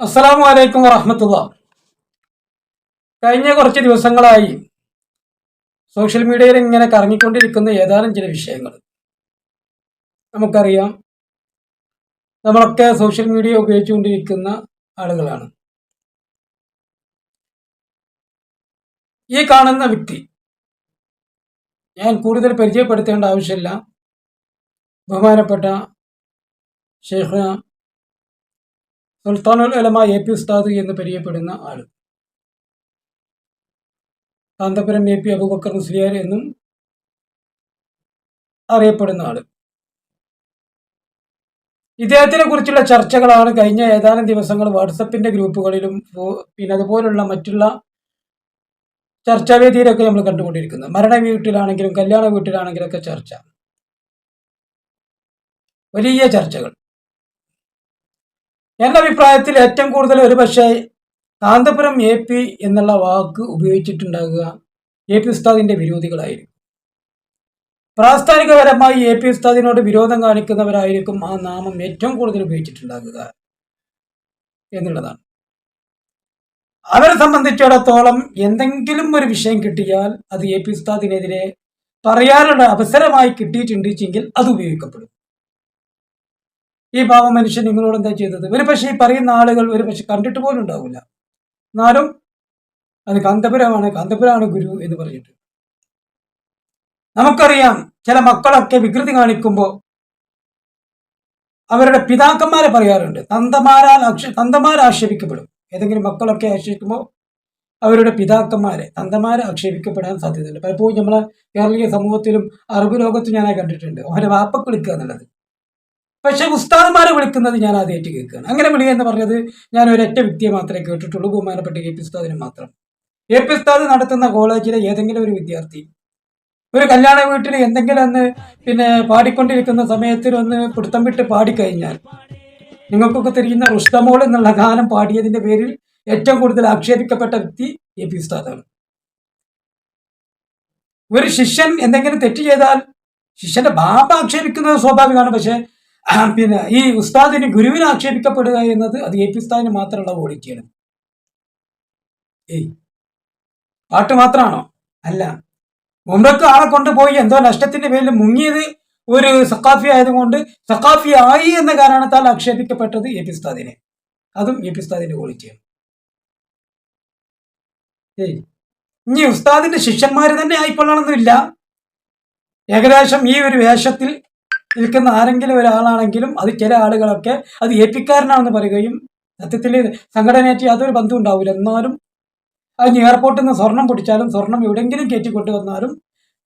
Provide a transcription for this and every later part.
അസ്സലാമു അലൈക്കും വറഹമത്തുള്ള. കഴിഞ്ഞ കുറച്ച് ദിവസങ്ങളായി സോഷ്യൽ മീഡിയയിൽ ഇങ്ങനെ കറങ്ങിക്കൊണ്ടിരിക്കുന്ന ഏതാനും ചില വിഷയങ്ങൾ. നമുക്കറിയാം. നമ്മളൊക്കെ സോഷ്യൽ മീഡിയ ഉപയോഗിച്ചുകൊണ്ടിരിക്കുന്ന ആളുകളാണ്. ഈ കാണുന്ന വ്യക്തി ഞാൻ കൂടുതൽ പരിചയപ്പെടുത്തേണ്ട ആവശ്യമില്ല. ബഹുമാനപ്പെട്ട ഷെയ്ഖ് സുൽത്താനുൽ ഉലമ എ പി ഉസ്താദ് എന്ന് പരിചയപ്പെടുന്ന ആൾ കാന്തപുരം എ പി അബൂബക്കർ മുസ്ലിയാർ എന്നും അറിയപ്പെടുന്ന ആൾ. ഇദ്ദേഹത്തിനെ കുറിച്ചുള്ള ചർച്ചകളാണ് കഴിഞ്ഞ ഏതാനും ദിവസങ്ങൾ വാട്സപ്പിന്റെ ഗ്രൂപ്പുകളിലും പിന്നെ അതുപോലുള്ള മറ്റുള്ള ചർച്ചാവേദിയിലൊക്കെ നമ്മൾ കണ്ടുകൊണ്ടിരിക്കുന്നത്. മരണ വീട്ടിലാണെങ്കിലും കല്യാണ വീട്ടിലാണെങ്കിലും ഒക്കെ ചർച്ച. വലിയ ചർച്ചകൾ. എന്റെ അഭിപ്രായത്തിൽ ഏറ്റവും കൂടുതൽ ഒരു പക്ഷേ കാന്തപുരം എ പി എന്നുള്ള വാക്ക് ഉപയോഗിച്ചിട്ടുണ്ടാകുക എ പി ഉസ്താദിന്റെ വിരോധികളായിരിക്കും. പ്രാസ്ഥാനികപരമായി എ പി ഉസ്താദിനോട് വിരോധം കാണിക്കുന്നവരായിരിക്കും ആ നാമം ഏറ്റവും കൂടുതൽ ഉപയോഗിച്ചിട്ടുണ്ടാകുക എന്നുള്ളതാണ്. അവരെ സംബന്ധിച്ചിടത്തോളം എന്തെങ്കിലും ഒരു വിഷയം കിട്ടിയാൽ അത് എ പി ഉസ്താദിനെതിരെ പറയാനുള്ള അവസരമായി കിട്ടിയിട്ടുണ്ടെങ്കിൽ അത് ഉപയോഗിക്കപ്പെടും. ഈ പാവ മനുഷ്യൻ നിങ്ങളോട് എന്താ ചെയ്തത്? ഒരു പക്ഷേ ഈ പറയുന്ന ആളുകൾ ഒരു പക്ഷെ കണ്ടിട്ട് പോലും ഉണ്ടാവില്ല. എന്നാലും അത് കാന്തപുരമാണ് കാന്തപുരമാണ് ഗുരു എന്ന് പറഞ്ഞിട്ട്. നമുക്കറിയാം ചില മക്കളൊക്കെ വികൃതി കാണിക്കുമ്പോൾ അവരുടെ പിതാക്കന്മാരെ പറയാറുണ്ട് തന്തമാരാൽ അക്ഷ തന്തമാരെ ആക്ഷേപിക്കപ്പെടും. ഏതെങ്കിലും മക്കളൊക്കെ ആക്ഷേപിക്കുമ്പോൾ അവരുടെ പിതാക്കന്മാരെ തന്തമാരെ ആക്ഷേപിക്കപ്പെടാൻ സാധ്യതയുണ്ട്. പലപ്പോഴും നമ്മളെ കേരളീയ സമൂഹത്തിലും അറബ് ലോകത്തും ഞാനായി കണ്ടിട്ടുണ്ട്. അവരെ വാപ്പ വിളിക്കുക എന്നുള്ളത്. പക്ഷെ ഉസ്താദ്മാരെ വിളിക്കുന്നത് ഞാൻ ആദ്യമായിട്ട് കേൾക്കുകയാണ്. അങ്ങനെ വിളിക്കുക എന്ന് പറഞ്ഞത് ഞാൻ ഒരൊറ്റ വ്യക്തിയെ മാത്രമേ കേട്ടിട്ടുള്ളൂ. ബഹുമാനപ്പെട്ട എ പി ഉസ്താദിന് മാത്രം. എ പി ഉസ്താദ് നടത്തുന്ന കോളേജിലെ ഏതെങ്കിലും ഒരു വിദ്യാർത്ഥി ഒരു കല്യാണ വീട്ടിൽ എന്തെങ്കിലും ഒന്ന് പിന്നെ പാടിക്കൊണ്ടിരിക്കുന്ന സമയത്തിൽ ഒന്ന് പിടുത്തം വിട്ട് പാടിക്കഴിഞ്ഞാൽ നിങ്ങൾക്കൊക്കെ തിരിയുന്ന റുഷ്ടമോൾ എന്നുള്ള ഗാനം പാടിയതിന്റെ പേരിൽ ഏറ്റവും കൂടുതൽ ആക്ഷേപിക്കപ്പെട്ട വ്യക്തി എ പി ഉസ്താദാണ്. ഒരു ശിഷ്യൻ എന്തെങ്കിലും തെറ്റ് ചെയ്താൽ ശിഷ്യന്റെ ബാബ ആക്ഷേപിക്കുന്നത് സ്വാഭാവികമാണ്. പക്ഷെ പിന്നെ ഈ ഉസ്താദിന് ഗുരുവിനെ ആക്ഷേപിക്കപ്പെടുക എന്നത് അത് എ പി ഉസ്താദിന് മാത്രമുള്ള ക്വാളിറ്റിയാണ് ഏയ്. പാട്ട് മാത്രമാണോ? അല്ല. മുമ്പൊക്കെ ആളെ കൊണ്ടുപോയി എന്തോ നഷ്ടത്തിന്റെ പേരിൽ മുങ്ങിയത് ഒരു സക്കാഫി ആയതുകൊണ്ട് സക്കാഫി ആയി എന്ന കാരണത്താൽ ആക്ഷേപിക്കപ്പെട്ടത് എ പി ഉസ്താദിനെ. അതും എ പി ഉസ്താദിന്റെ ക്വാളിറ്റിയാണ് ഏയ്. ഇനി ഉസ്താദിന്റെ ശിഷ്യന്മാർ തന്നെ ആയിക്കൊള്ളണമെന്നില്ല. ഏകദേശം ഈ ഒരു വേഷത്തിൽ നിൽക്കുന്ന ആരെങ്കിലും ഒരാളാണെങ്കിലും അത് ചില ആളുകളൊക്കെ അത് ഏപ്പിക്കാരനാണെന്ന് പറയുകയും സത്യത്തിൽ സംഘടനയായിട്ട് യാതൊരു ബന്ധം ഉണ്ടാവില്ല. എന്നാലും അത് എയർപോർട്ടിൽ നിന്ന് സ്വർണം പൊടിച്ചാലും സ്വർണം എവിടെയെങ്കിലും കയറ്റി കൊണ്ടുവന്നാലും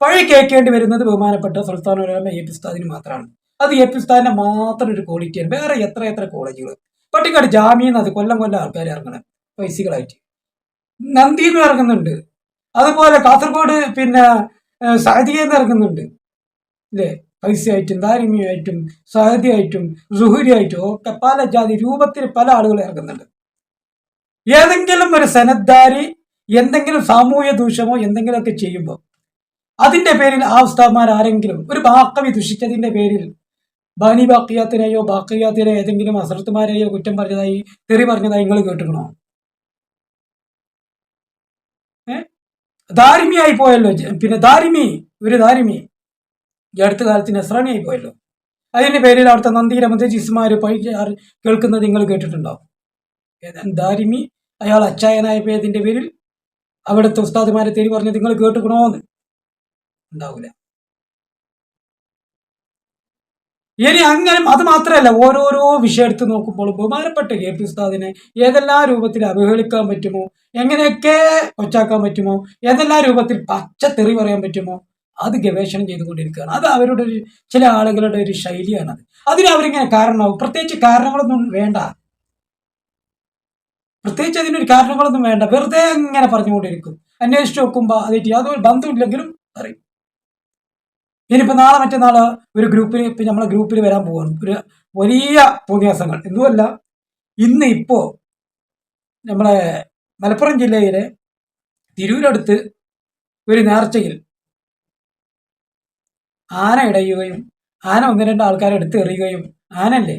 പഴി കേൾക്കേണ്ടി വരുന്നത് ബഹുമാനപ്പെട്ട സുൽത്താനുലമ എ പി ഉസ്താദിന് മാത്രമാണ്. അത് എ പി ഉസ്താദിന്റെ മാത്രം ഒരു ക്വാളിറ്റിയാണ് വേറെ എത്ര എത്ര കോളേജുകൾ പട്ടിക്കാട് ജാമ്യം അത് കൊല്ലം കൊല്ലം ആൾക്കാർ ഇറങ്ങണം. പൈസകളായിട്ട്. നന്ദിന്ന് ഇറങ്ങുന്നുണ്ട്. അതുപോലെ കാസർഗോഡ് പിന്നെ സാദിയെന്ന് ഇറങ്ങുന്നുണ്ട്. അല്ലേ പൈസയായിട്ടും ദാരിമ്യമായിട്ടും സഹതിയായിട്ടും സുഹുരിയായിട്ടും ഒക്കെ പല ജാതി രൂപത്തിൽ പല ആളുകൾ ഇറങ്ങുന്നുണ്ട്. ഏതെങ്കിലും ഒരു സനദ്ദാരി എന്തെങ്കിലും സാമൂഹ്യ ദൂഷമോ എന്തെങ്കിലുമൊക്കെ ചെയ്യുമ്പോൾ അതിന്റെ പേരിൽ ആ ഉസ്താദ്മാർ ആരെങ്കിലും ഒരു ബാക്കവി ദുഷിച്ചതിന്റെ പേരിൽ ബാനി ബാക്കിയാത്തിനെയോ ബാക്കിയാത്തിനെയോ ഏതെങ്കിലും അസർത്തുമാരെയോ കുറ്റം പറഞ്ഞതായി തെറി പറഞ്ഞതായി നിങ്ങൾ കേട്ടുക്കണോ ദാരിമിയായി പോയല്ലോ. പിന്നെ ദാരിമി ഒരു ദാരിമി ഈ അടുത്ത കാലത്ത് നസ്രാണിയായി പോയല്ലോ. അതിന്റെ പേരിൽ അവിടുത്തെ നന്ദിയുടെ ജിസ്മാര് പഴി കേൾക്കുന്നത് നിങ്ങൾ കേട്ടിട്ടുണ്ടാവും ദാരിമി അയാൾ അച്ചായനായ പേരിന്റെ പേരിൽ അവിടുത്തെ ഉസ്താദുമാരെ തേടി പറഞ്ഞ് നിങ്ങൾ കേട്ടുക്കണോന്ന് ഉണ്ടാവില്ല ഇനി അങ്ങനെ അത് മാത്രമല്ല ഓരോരോ വിഷയം എടുത്ത് നോക്കുമ്പോൾ ബഹുമാനപ്പെട്ട കെ പി ഉസ്താദിനെ ഏതെല്ലാം രൂപത്തിൽ അവഹേളിക്കാൻ പറ്റുമോ? എങ്ങനെയൊക്കെ ഒച്ചാക്കാൻ പറ്റുമോ? ഏതെല്ലാം രൂപത്തിൽ പച്ച തെറി പറയാൻ പറ്റുമോ? അത് ഗവേഷണം ചെയ്തുകൊണ്ടിരിക്കുകയാണ്. അത് അവരുടെ ഒരു ചില ആളുകളുടെ ഒരു ശൈലിയാണത്. അതിന് അവരിങ്ങനെ കാരണമാവും. പ്രത്യേകിച്ച് കാരണങ്ങളൊന്നും വേണ്ട. പ്രത്യേകിച്ച് അതിനൊരു കാരണങ്ങളൊന്നും വേണ്ട. വെറുതെ ഇങ്ങനെ പറഞ്ഞുകൊണ്ടിരിക്കും. അന്വേഷിച്ച് നോക്കുമ്പോൾ അതിട്ട് യാതൊരു ബന്ധമില്ലെങ്കിലും അറിയും ഇനിയിപ്പോൾ നാളെ മറ്റന്നാൾ ഒരു ഗ്രൂപ്പിൽ ഇപ്പം നമ്മളെ ഗ്രൂപ്പിൽ വരാൻ പോവാണ്. ഒരു വലിയ തോന്നിയാസങ്ങൾ എന്തുമല്ല ഇന്ന് ഇപ്പോൾ നമ്മളെ മലപ്പുറം ജില്ലയിലെ തിരൂരടുത്ത് ഒരു നേർച്ചയിൽ ആന ഇടയുകയും ആന ഒന്ന് രണ്ട് ആൾക്കാരെ എടുത്ത് എറിയുകയും ആനല്ലേ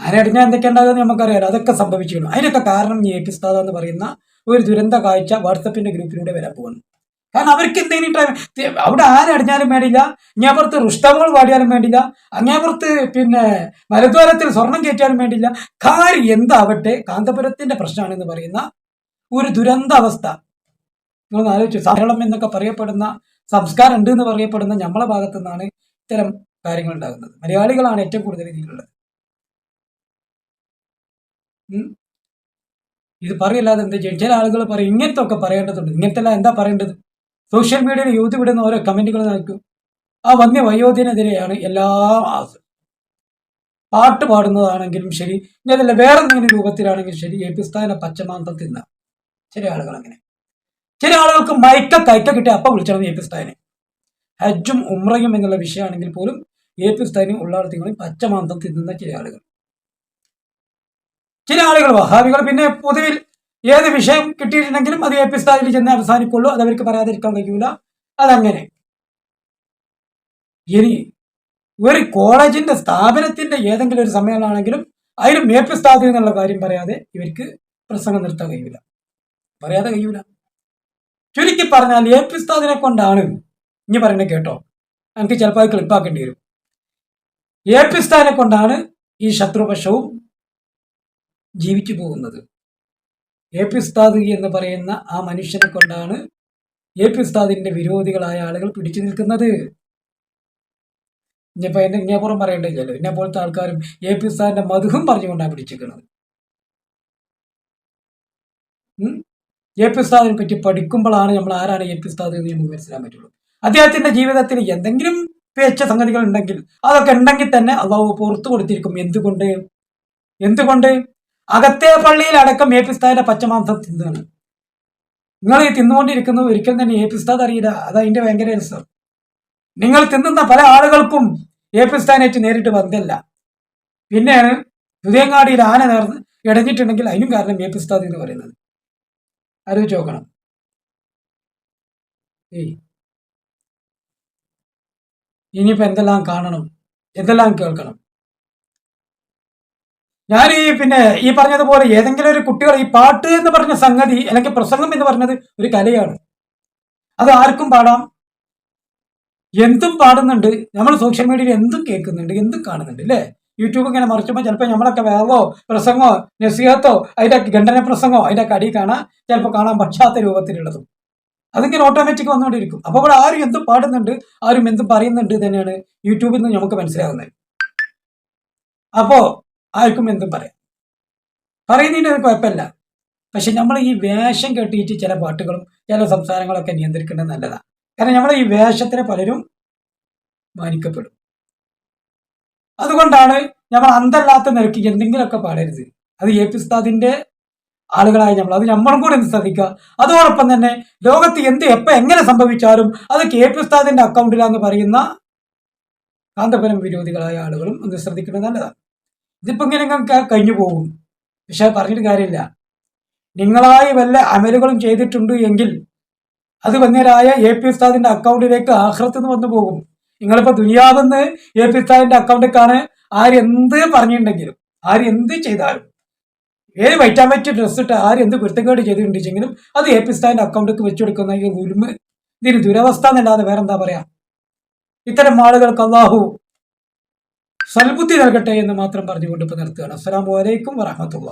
ആരടിഞ്ഞാൽ എന്തൊക്കെ ഉണ്ടാകുമെന്ന് നമുക്കറിയാലോ. അതൊക്കെ സംഭവിച്ചിരുന്നു. അതിനൊക്കെ കാരണം ഈ എപ്പിസ്താദ എന്ന് പറയുന്ന ഒരു ദുരന്ത കാഴ്ച വാട്സപ്പിന്റെ ഗ്രൂപ്പിലൂടെ വരാൻ പോകുന്നു. കാരണം അവർക്ക് എന്തെങ്കിലും അവിടെ അവിടെ ആരടിഞ്ഞാലും വേണ്ടില്ല. അങ്ങേപ്പുറത്ത് റുഷ്ടമോൾ പാടിയാലും വേണ്ടില്ല. അങ്ങേപ്പുറത്ത് പിന്നെ മലദ്വാരത്തിൽ സ്വർണം കയറ്റിയാലും വേണ്ടില്ല. കാര്യം എന്താവട്ടെ? കാന്തപുരത്തിന്റെ പ്രശ്നമാണെന്ന് പറയുന്ന ഒരു ദുരന്താവസ്ഥ. നിങ്ങൾ ആലോചിച്ചു. സഹളം എന്നൊക്കെ പറയപ്പെടുന്ന സംസ്കാരം ഉണ്ട് എന്ന് പറയപ്പെടുന്ന നമ്മളെ ഭാഗത്തു നിന്നാണ് ഇത്തരം കാര്യങ്ങൾ ഉണ്ടാകുന്നത് മലയാളികളാണ് ഏറ്റവും കൂടുതൽ ഇതിലുള്ളത്. ഇത് പറയില്ലാതെ എന്ത് ചെയ്യും? ചില ആളുകൾ പറയും ഇങ്ങനത്തെ ഒക്കെ പറയേണ്ടതുണ്ട്. ഇങ്ങനത്തെ എന്താ പറയേണ്ടത്? സോഷ്യൽ മീഡിയയിൽ യൂത്ത് വിടുന്ന ഓരോ കമന്റുകൾ നോക്കും ആ വന്യ വയോധിനെതിരെയാണ് എല്ലാ പാട്ട് പാടുന്നതാണെങ്കിലും ശരി ഇനി വേറെ എന്തെങ്കിലും രൂപത്തിലാണെങ്കിലും ശരി ഏപ്പിസ്ഥാന പച്ചമാന്തം തിന്ന. ചില ആളുകൾ അങ്ങനെ. ചില ആളുകൾക്ക് മയക്ക കൈക്ക കിട്ടി അപ്പം വിളിച്ചാണ് ഏപ്പിസ്ഥാനെ ഹജ്ജും ഉമ്രയും എന്നുള്ള വിഷയമാണെങ്കിൽ പോലും എ പി ഏപ്പിസ്ഥാനും ഉള്ളാടത്തിങ്ങളും പച്ചമാന്തം തിന്നുന്ന ചില ആളുകൾ. ചില ആളുകൾ വഹാബികൾ പിന്നെ പൊതുവിൽ ഏത് വിഷയം കിട്ടിയിട്ടുണ്ടെങ്കിലും അത് എ പി ഏപ്പിസ്ഥാനിൽ ചെന്ന് അവസാനിക്കുള്ളൂ. അത് അവർക്ക് പറയാതിരിക്കാൻ കഴിയൂല. അതങ്ങനെ. ഇനി ഒരു കോളേജിന്റെ സ്ഥാപനത്തിന്റെ ഏതെങ്കിലും ഒരു സമ്മേളനമാണെങ്കിലും അതിന് മേപ്പിസ്ഥാതി എന്നുള്ള കാര്യം പറയാതെ ഇവർക്ക് പ്രസംഗം നിർത്താൻ കഴിയൂല. പറയാതെ കഴിയൂല. ചുരുക്കി പറഞ്ഞാൽ ഏപ്പിസ്ഥാദിനെ കൊണ്ടാണ് ഇനി പറയുന്നത് കേട്ടോ. എനിക്ക് ചിലപ്പോൾ അത് ക്ലിപ്പാക്കേണ്ടി വരും. ഏപ്പിസ്ഥാനെ കൊണ്ടാണ് ഈ ശത്രുപക്ഷവും ജീവിച്ചു പോകുന്നത്. എ പി ഉസ്താദ് എന്ന് പറയുന്ന ആ മനുഷ്യനെ കൊണ്ടാണ് എ പി ഉസ്താദിന്റെ വിരോധികളായ ആളുകൾ പിടിച്ചു നിൽക്കുന്നത്. ഇനിയിപ്പോ എന്നെ പുറം പറയേണ്ടില്ലല്ലോ എന്നെ പോലത്തെ ആൾക്കാരും എ പി ഉസ്താദിന്റെ മധുഹം പറഞ്ഞുകൊണ്ടാണ് പിടിച്ചിരിക്കുന്നത്. എ പി ഉസ്താദിനെ പറ്റി പഠിക്കുമ്പോഴാണ് നമ്മൾ ആരാണ് എ പി ഉസ്താദ് എന്ന് നമുക്ക് മനസ്സിലാൻ പറ്റുള്ളൂ. അദ്ദേഹത്തിന്റെ ജീവിതത്തിൽ എന്തെങ്കിലും പേച്ച സംഗതികൾ ഉണ്ടെങ്കിൽ അതൊക്കെ ഉണ്ടെങ്കിൽ തന്നെ അള്ളാഹു പുറത്തു കൊടുത്തിരിക്കും. എന്തുകൊണ്ട്? എന്തുകൊണ്ട്? അകത്തെ പള്ളിയിൽ അടക്കം എ പി ഉസ്താദിന്റെ പച്ചമാംസം തിന്നാണ്. നിങ്ങൾ ഈ തിന്നുകൊണ്ടിരിക്കുന്നത് ഒരിക്കലും തന്നെ എ പി ഉസ്താദ് അറിയില്ല. അത് അതിന്റെ ഭയങ്കര രസം. നിങ്ങൾ തിന്നുന്ന പല ആളുകൾക്കും എ പി പിസ്താനായിട്ട് നേരിട്ട് ബന്ധമില്ല പിന്നെയാണ് ഹൃദയങ്ങാടിയിൽ ആന നേർന്ന് ഇടഞ്ഞിട്ടുണ്ടെങ്കിൽ അതിനും കാരണം എ പി ഉസ്താദ് എന്ന് പറയുന്നത്. ആലോചിച്ച് നോക്കണം. ഇനിയിപ്പോ എന്തെല്ലാം കാണണം? എന്തെല്ലാം കേൾക്കണം? ഞാൻ ഈ പിന്നെ ഈ പറഞ്ഞതുപോലെ ഏതെങ്കിലും ഒരു കുട്ടികൾ ഈ പാട്ട് എന്ന് പറഞ്ഞ സംഗതി അല്ലെങ്കിൽ പ്രസംഗം എന്ന് പറഞ്ഞത് ഒരു കലയാണ്. അത് ആർക്കും പാടാം. എന്തും പാടുന്നുണ്ട്. നമ്മൾ സോഷ്യൽ മീഡിയയിൽ എന്തും കേൾക്കുന്നുണ്ട് എന്തും കാണുന്നുണ്ട് അല്ലേ? യൂട്യൂബ് ഇങ്ങനെ മറിച്ചുമ്പോൾ ചിലപ്പോൾ നമ്മളൊക്കെ വേവോ പ്രസംഗമോ നസീഹത്തോ അതിന്റെ ഖണ്ഡന പ്രസംഗമോ അതിന്റെ കടി കാണാൻ ചിലപ്പോൾ കാണാൻ പറ്റാത്ത രൂപത്തിലുള്ളതും. അതിങ്ങനെ ഓട്ടോമാറ്റിക് വന്നുകൊണ്ടിരിക്കും. അപ്പോൾ ഇവിടെ ആരും എന്തും പാടുന്നുണ്ട് ആരും എന്തും പറയുന്നുണ്ട് തന്നെയാണ് യൂട്യൂബിൽ നിന്ന് നമുക്ക് മനസ്സിലാകുന്നത് അപ്പോ ആർക്കും എന്തും പറയാം. പറയുന്നതിന്റെ ഒരു കുഴപ്പമില്ല. പക്ഷെ നമ്മൾ ഈ വേഷം കെട്ടിയിട്ട് ചില പാട്ടുകളും ചില സംസാരങ്ങളൊക്കെ നിയന്ത്രിക്കേണ്ടത് നല്ലതാണ്. കാരണം നമ്മൾ ഈ വേഷത്തിനെ പലരും മാനിക്കപ്പെടും. അതുകൊണ്ടാണ് നമ്മൾ അന്തല്ലാത്ത നിരക്ക് എന്തെങ്കിലുമൊക്കെ പാടരുത്. അത് എ പി ഉസ്താദിന്റെ ആളുകളായ നമ്മൾ അത് നമ്മളും കൂടെ ഒന്ന് ശ്രദ്ധിക്കുക. അതോടൊപ്പം തന്നെ ലോകത്ത് എന്ത് എപ്പോൾ എങ്ങനെ സംഭവിച്ചാലും അത് കെ പി ഉസ്താദിന്റെ അക്കൗണ്ടിലാന്ന് പറയുന്ന കാന്തപുരം വിരോധികളായ ആളുകളും ഒന്ന് ശ്രദ്ധിക്കുന്നത് നല്ലതാണ്. ഇതിപ്പോ ഇങ്ങനെ കഴിഞ്ഞു പോകും. പക്ഷെ പറഞ്ഞിട്ട് കാര്യമില്ല. നിങ്ങളായി വല്ല അമലുകളും ചെയ്തിട്ടുണ്ട് എങ്കിൽ അത് വന്നരായ എ പി ഉസ്താദിന്റെ അക്കൗണ്ടിലേക്ക് ആഹ്ലത്തുനിന്ന് വന്നു പോകും. നിങ്ങളിപ്പോ ദുനിയാവെന്ന് എ പി ഉസ്താദിന്റെ ആര് ആരെന്ത് പറഞ്ഞിട്ടുണ്ടെങ്കിലും ആര് എന്ത് ചെയ്താലും ഏത് വൈറ്റാൻ പറ്റിയ ഡ്രസ്സ് ഇട്ട് ആര് എന്ത് കുരുത്തക്കേട് ചെയ്തിട്ടുണ്ടെങ്കിലും അത് എ പി സ്റ്റാന്റെ അക്കൗണ്ടിലേക്ക് വെച്ചു കൊടുക്കുന്ന ഈ ഉരുമ് ഇതിന് ദുരവസ്ഥ എന്നല്ലാതെ വേറെ എന്താ പറയാ? ഇത്തരം ആളുകൾക്ക് അള്ളാഹു സൽബുദ്ധി നൽകട്ടെ എന്ന് മാത്രം പറഞ്ഞുകൊണ്ട് ഇപ്പൊ നിർത്തുകയാണ്. അസ്സലാമു വലൈക്കും വറഹമത്തുള്ള